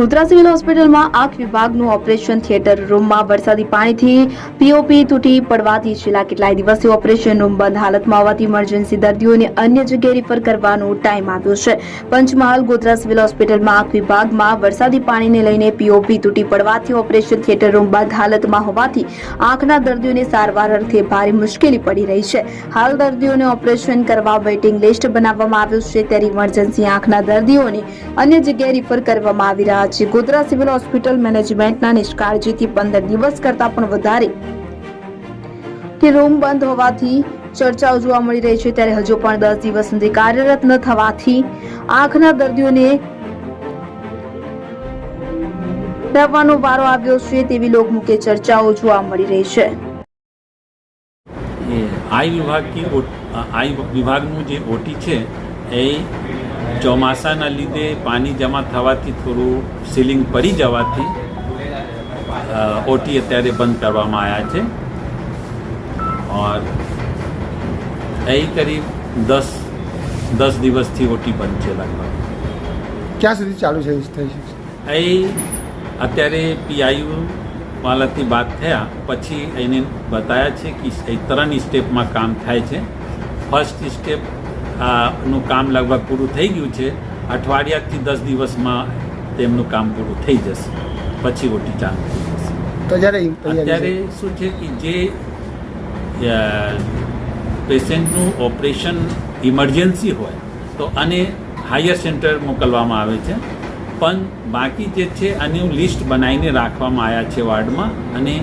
Godhra civil હોસ્પિટલમાં આંખ વિભાગનું ઓપરેશન થિયેટર રૂમમાં વરસાદી પાણીથી પીઓપી તૂટી પડવાથી છેલ્લા કેટલાય દિવસથી ઓપરેશન રૂમ બંધ હાલતમાં હોવાથી ઇમરજન્સી દર્દીઓને અન્ય જગ્યાએ રિફર કરવાનો ટાઈમ આવ્યો છે. પંચમહાલ ગોધરા સિવિલ હોસ્પિટલમાં આંખ વિભાગમાં વરસાદી પાણીને લઈને પીઓપી તૂટી પડવાથી ઓપરેશન થિયેટર રૂમ બંધ હાલતમાં હોવાથી આંખના દર્દીઓને સારવાર અર્થે ભારે મુશ્કેલી પડી રહી છે. હાલ દર્દીઓને ઓપરેશન કરવા વેઇટિંગ લિસ્ટ બનાવવામાં આવ્યું છે. ત્યારે ઇમરજન્સી આંખના દર્દીઓને અન્ય જગ્યાએ રિફર કરવામાં આવી રહ્યા છે ગોધરા સિવિલ હોસ્પિટલ મેનેજમેન્ટના નિષ્કાળજીથી પંદર દિવસ કરતાં પણ વધારે. રૂમ બંધ હોવાથી ચર્ચાઓ જોવા મળી રહી છે, ત્યારે હજુ પણ દસ દિવસ સુધી કાર્યરત ન થવાથી આંખના દર્દીઓને રહેવાનો વારો આવ્યો છે, તેવી લોકમુખે ચર્ચાઓ જોવા મળી રહી છે. આઈ વિભાગ આઈ વિભાગનું જે ઓટી છે, એ ચોમાસાના લીધે પાણી જમા થવાથી થોડું સીલિંગ પડી જવાથી ઓટી અત્યારે બંધ કરવામાં આવ્યા છે. ઓર એ કરીબ દસ દસ દિવસથી ઓટી બંધ છે લગભગ. ક્યાં સુધી ચાલુ છે અહીં અત્યારે પીઆઈયુ વાલાથી વાત થયા પછી એને બતાવ્યા છે કે એ ત્રણ સ્ટેપમાં કામ થાય છે. ફર્સ્ટ સ્ટેપ નું કામ લગભગ પૂરું થઈ ગયું છે. અઠવાડિયાથી દસ દિવસમાં તેમનું કામ પૂરું થઈ જશે. પછી ઓટી ચાલુ થઈ જશે. અત્યારે શું છે કે જે પેશન્ટનું ઓપરેશન ઇમરજન્સી હોય તો આને હાયર સેન્ટર મોકલવામાં આવે છે. પણ બાકી જે છે આનું લિસ્ટ બનાવીને રાખવામાં આવ્યા છે વાર્ડમાં અને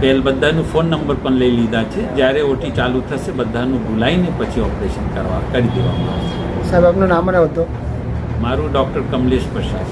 પેલ બધાનું ફોન નંબર પણ લઈ લીધા છે. જ્યારે ઓટી ચાલુ થશે બધાનું બોલાવીને પછી ઓપરેશન કરવા કરી દેવામાં આવશે. સાહેબ આપનું નામ રહ્યો હતો મારું ડૉક્ટર કમલેશ પ્રસાદ.